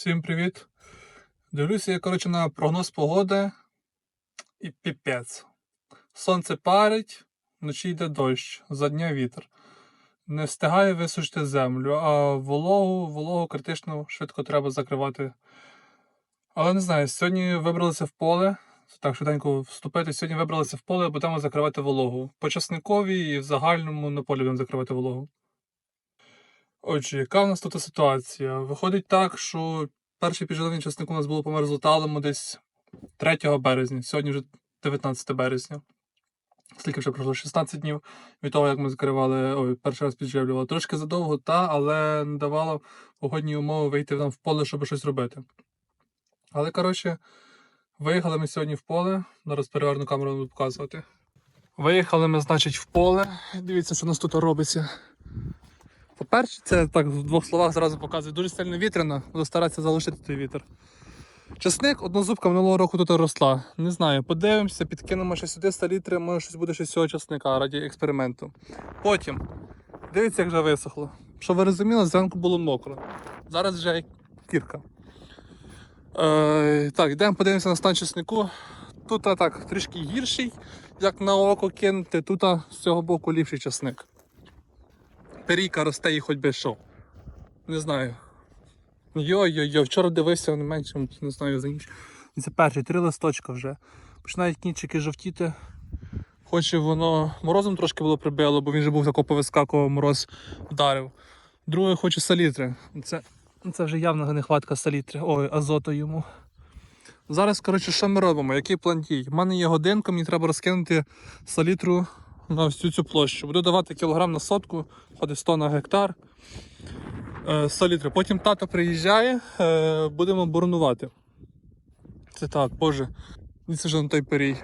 Всім привіт. Дивлюся я, коротше, на прогноз погоди і піпець. Сонце парить, вночі йде дощ, за дня вітер. Не встигає висушити землю, а вологу, вологу критично швидко треба закривати. Але не знаю, сьогодні вибралися в поле. Так, швиденько вступити. Сьогодні вибралися в поле, будемо закривати вологу. По часниковій і в загальному на полі будемо закривати вологу. Отже, яка в нас тут ситуація? Виходить так, що перший підживлений часник у нас було по мерзлоталому десь 3 березня, сьогодні вже 19 березня. Скільки вже пройшло? 16 днів від того, як ми закривали, ой, перший раз підживлювали. Трошки задовго, та, але не давало погодні умови вийти нам в поле, щоб щось робити. Але, коротше, виїхали ми сьогодні в поле. Зараз переверну камеру буду показувати. Виїхали ми, значить, в поле. Дивіться, що нас тут робиться. По-перше, це так в двох словах зразу показує. Дуже сильно вітряно, буду старатися залишити той вітер. Часник, однозубка минулого року тут росла. Не знаю, подивимося, підкинемо ще сюди салітри, може щось буде ще з цього часника раді експерименту. Потім, дивіться, як вже висохло. Щоб ви розуміли, зранку було мокро. Зараз вже кірка. Е, так, йдемо подивимося на стан часнику. Тут так трішки гірший, як на око кинути, тут з цього боку ліпший часник перійка росте і хоч би що. Не знаю. Йо-йо-йо, вчора дивився не менше, не знаю за ніч. Це перший, три листочка вже. Починають кінчики жовтіти. Хоч воно морозом трошки було прибило, бо він же був тако повискакував, мороз вдарив. Друге хочу салітри. Це, це вже явна нехватка салітри. Ой, азоту йому. Зараз, коротше, що ми робимо? Який план дій? У мене є годинка, мені треба розкинути салітру на всю цю площу. Буду давати кілограм на сотку, ходить 100 на гектар. Е, 100 літрів. Потім тато приїжджає, е, будемо боронувати. Це так, боже. Це вже на той перій.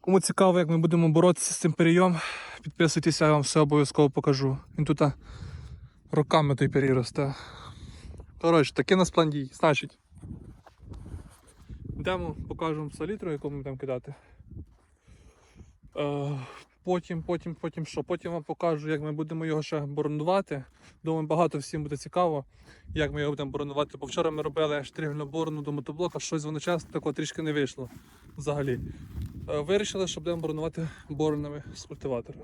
Кому цікаво, як ми будемо боротися з цим перієм, підписуйтеся, я вам все обов'язково покажу. Він тут а, роками той перій росте. Коротше, такий нас план дій. Значить. Йдемо, покажемо салітру, яку ми будемо кидати. Е, Потім, потім, потім що? Потім вам покажу, як ми будемо його ще боронувати. Думаю, багато всім буде цікаво, як ми його будемо боронувати. Бо вчора ми робили штригельну борону до мотоблока, щось воно часто такого трішки не вийшло взагалі. Е, Вирішили, що будемо боронувати боронами з культиватора.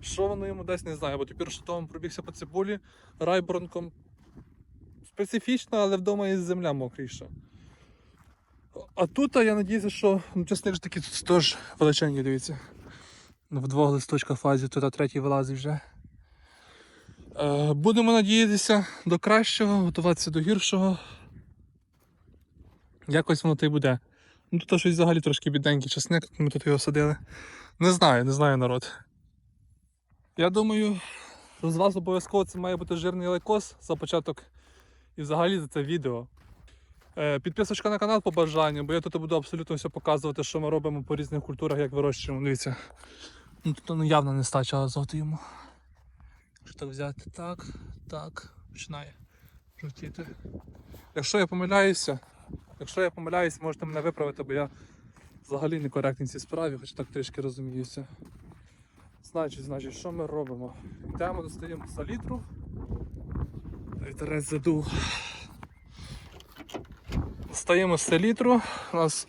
Що воно йому дасть, не знаю, бо тепер що тому пробігся по цибулі райборонком. Специфічно, але вдома і земля мокріша. А тут я надіюся, що ну, часник ж такий тут теж величенький, дивіться. В двох листочках фазі, тут а третій вилазить вже. Е, будемо надіятися до кращого, готуватися до гіршого. Якось воно то й буде. Ну тут щось взагалі трошки бідненький часник, ми тут його садили. Не знаю, не знаю народ. Я думаю, з вас обов'язково це має бути жирний лайкос за початок і взагалі за це відео. Е, Підписочка на канал по бажанню, бо я тут буду абсолютно все показувати, що ми робимо по різних культурах, як вирощуємо. Дивіться. Ну тут ну, явно не стача азоту йому. Якщо так взяти, так, так, починає жовтіти. Якщо я помиляюся, якщо я помиляюся, можете мене виправити, бо я взагалі не коректний в цій справі, хоч так трішки розуміюся. Значить, значить, що ми робимо? Йдемо, достаємо салітру. Вітерець задув. Стаємо селітру. У нас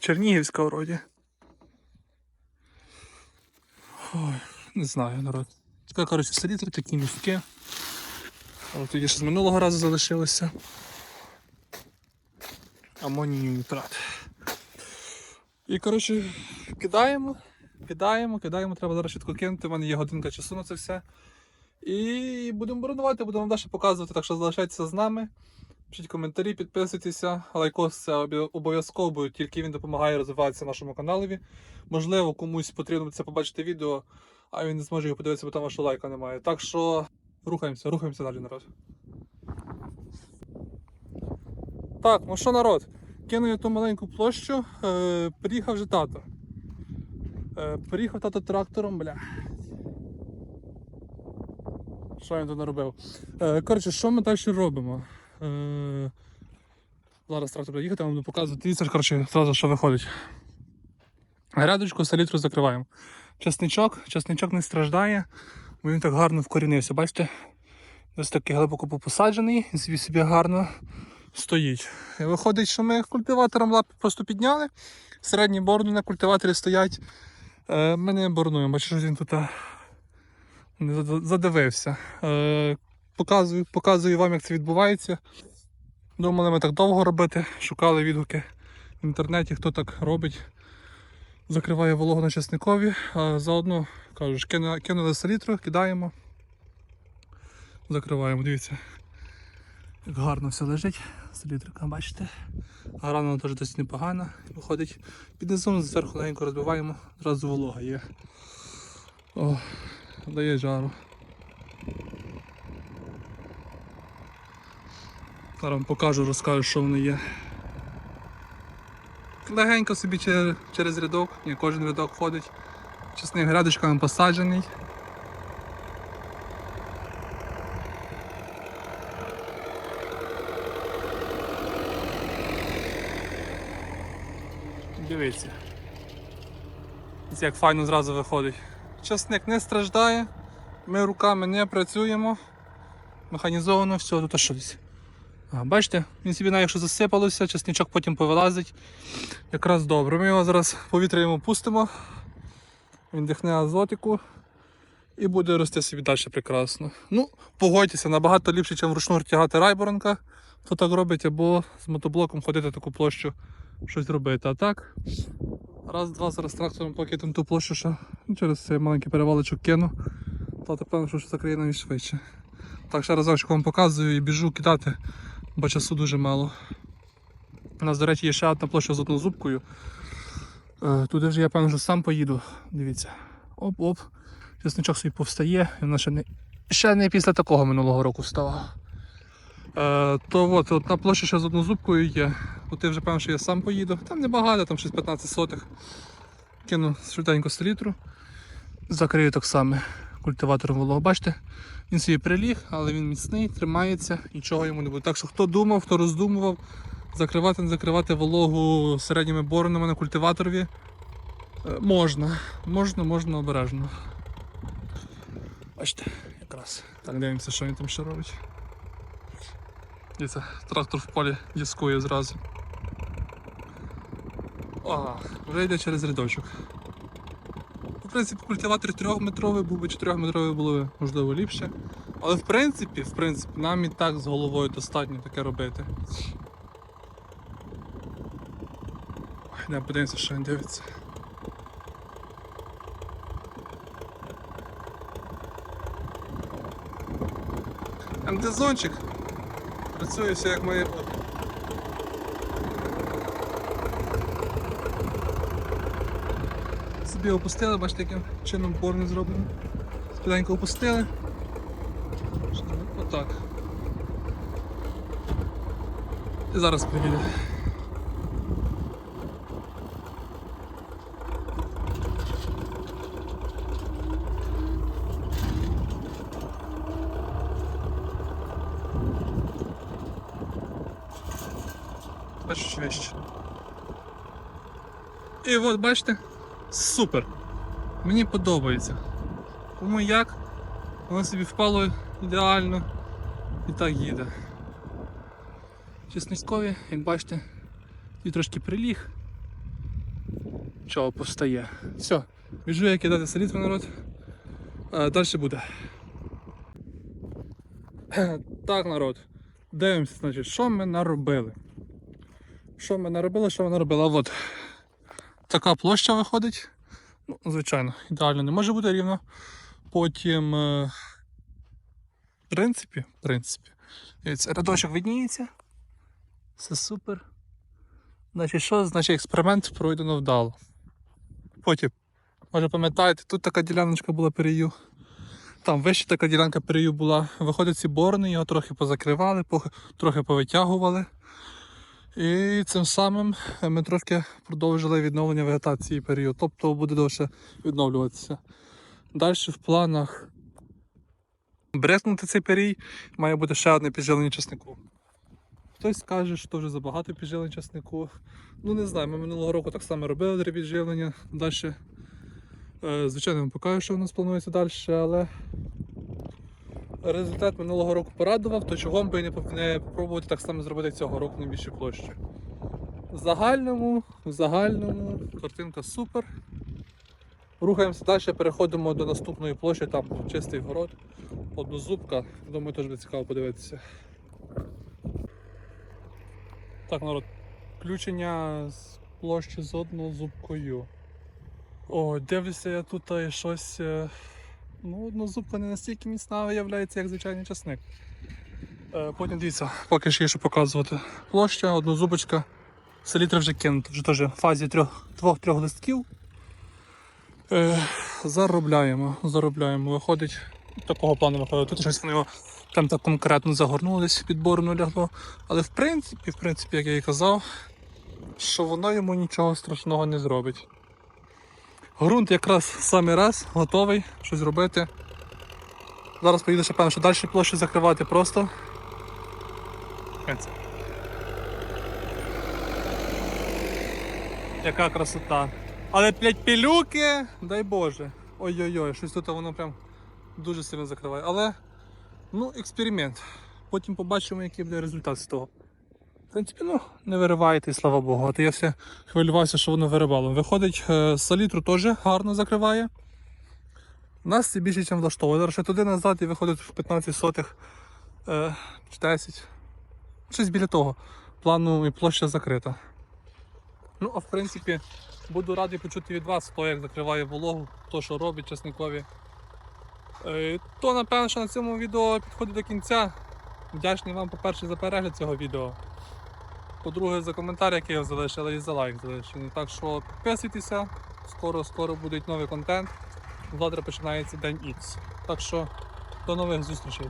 Чернігівська вроді. Ой, не знаю, народ. Така, коротше, селітри такі містки. Але тоді ще з минулого разу залишилося. Амоній нітрат. І коротше, кидаємо, кидаємо, кидаємо, треба зараз швидко кинути. У мене є годинка часу на це все. І будемо боронувати, будемо далі показувати, так що залишайтеся з нами. Пишіть коментарі, підписуйтеся. Лайкос це обов'язково, бо тільки він допомагає розвиватися нашому каналові. Можливо, комусь потрібно це побачити відео, а він не зможе його подивитися, бо там вашого лайка немає. Так що рухаємося, рухаємося далі, народ. Так, ну що, народ? Кину я ту маленьку площу, е, приїхав вже тато. Е, приїхав тато трактором, бля. Що він тут наробив? Е, коротше, що ми далі робимо? Е, зараз трактор буде я вам буду показувати. Дивіться, коротше, одразу що виходить. Грядочку селітру закриваємо. Часничок, часничок не страждає, бо він так гарно вкорінився. Бачите? Ось такий глибоко посаджений, і собі гарно стоїть. І виходить, що ми культиватором лапи просто підняли. Середні борни на культиваторі стоять. Е, ми не борнуємо, бачиш, що він тут задивився. Показую, показую вам, як це відбувається. Думали ми так довго робити, шукали відгуки в інтернеті, хто так робить. Закриває вологу на чесникові, а заодно кажеш, кинули селітру, кидаємо, закриваємо. Дивіться, як гарно все лежить. Селітрика, бачите? Грана теж досить непогана. Виходить під низом, зверху легенько розбиваємо, одразу волога є. О, дає жару. Зараз вам покажу, розкажу, що воно є. Легенько собі через, рядок, ні, кожен рядок ходить. Чесник грядочками посаджений. Дивіться. Як файно зразу виходить. Часник не страждає, ми руками не працюємо. Механізовано все, тут щось. Бачите, він собі навіть засипалося, часничок потім повилазить. Якраз добре. Ми його зараз повітря йому пустимо. Він дихне азотику і буде рости собі далі прекрасно. Ну, погодьтеся, набагато ліпше, ніж вручну тягати райборонка, хто так робить, або з мотоблоком ходити таку площу, щось робити. А так, раз-два зараз трактором покидемо ту площу, що ну, через цей маленький перевалочок кину, то певно, що закриє навіть швидше. Так, ще разочок вам показую і біжу кидати, бо часу дуже мало. У нас, до речі, є ще одна площа з однозубкою. Е, Туди вже я певно що сам поїду. Дивіться. Оп-оп. Чесничок собі повстає, і вона ще не, ще не після такого минулого року встала. Е, то от, от на площі ще з однозубкою є. Туди вже певно, що я сам поїду. Там небагато, там щось 15 сотих. Кину швиденько селітру. Закрию так само культиватором вологу. Бачите, він собі приліг, але він міцний, тримається, нічого йому не буде. Так що хто думав, хто роздумував, закривати, не закривати вологу середніми боронами на культиваторові. е, Можна, можна, можна обережно. Бачите, якраз. Так, дивимося, що він там ще робить. Дивіться, трактор в полі дискує зразу. Ага, вже йде через рядочок. Принципі, культиватор 3-метровий був би 4-метровий було б, можливо ліпше. Але в принципі, в принципі, нам і так з головою достатньо таке робити. Не подивимося, що він дивиться. МД-зончик працює все як має бути. Собі опустили, бачите, яким чином борни зроблено. Спіденько опустили. Отак. І зараз приїде. Бачиш вещь. І от бачите, супер. Мені подобається. Кому як, воно собі впало ідеально і так їде. Чесничкові, як бачите, і трошки приліг. Чого повстає. Все, біжу я кидати селітру народ. А, далі буде. Так, народ. Дивимося, значить, що ми наробили. Що ми наробили, що ми наробили? А от така площа виходить. Ну, звичайно, ідеально не може бути рівно. Потім, е, в принципі, в принципі, рядочок видніється. Все супер. Значить, що? Значить, експеримент пройдено вдало. Потім, може пам'ятаєте, тут така діляночка була перею. Там вище така ділянка перею була. Виходять ці борни, його трохи позакривали, трохи повитягували. І цим самим ми трошки продовжили відновлення вегетації період, тобто буде довше відновлюватися. Далі в планах брекнути цей перій, має бути ще одне підживлення часнику. Хтось скаже, що вже забагато підживлень часнику. Ну не знаю, ми минулого року так само робили три підживлення. Далі, е, звичайно, вам покажу, що у нас планується далі, але результат минулого року порадував, то чого б і не поп- не попробувати так само зробити цього року на більшій площі. В загальному, в загальному картинка супер. Рухаємося далі, переходимо до наступної площі, там чистий город, однозубка. Думаю, теж буде цікаво подивитися. Так, народ, включення з площі з однозубкою. О, дивлюся я тут щось. Ну, однозубка не настільки міцна виявляється, як звичайний часник. Е, потім дивіться, поки ще є що показувати. Площа, однозубочка. Селітра вже кинута, вже теж в фазі двох-трьох листків. Е, заробляємо, заробляємо. Виходить, такого плану виходить. Тут щось вони там так конкретно загорнули, десь підбору не лягло. Але в принципі, в принципі, як я і казав, що воно йому нічого страшного не зробить. Грунт якраз самий раз, готовий щось робити. Зараз поїду ще певно, що далі площу закривати просто. Яка красота. Але, блядь, пілюки, дай Боже. Ой-ой-ой, щось тут воно прям дуже сильно закриває. Але, ну, експеримент. Потім побачимо, який буде результат з того. В принципі, ну, не вириваєте, і слава Богу. А то я все хвилювався, що воно виривало. Виходить, е, салітру теж гарно закриває. Нас це більше, ніж влаштовує. Зараз ще туди назад і виходить в 15 сотих е, чи 10. Щось біля того. Плану і площа закрита. Ну, а в принципі, буду радий почути від вас, хто як закриває вологу, хто що робить часникові. Е, то, напевно, що на цьому відео підходить до кінця. Вдячний вам, по-перше, за перегляд цього відео. По-друге, за коментар, який я залишила, і за лайк залишили. Так що підписуйтеся, скоро-скоро буде новий контент. Завтра починається день X. Так що до нових зустрічей.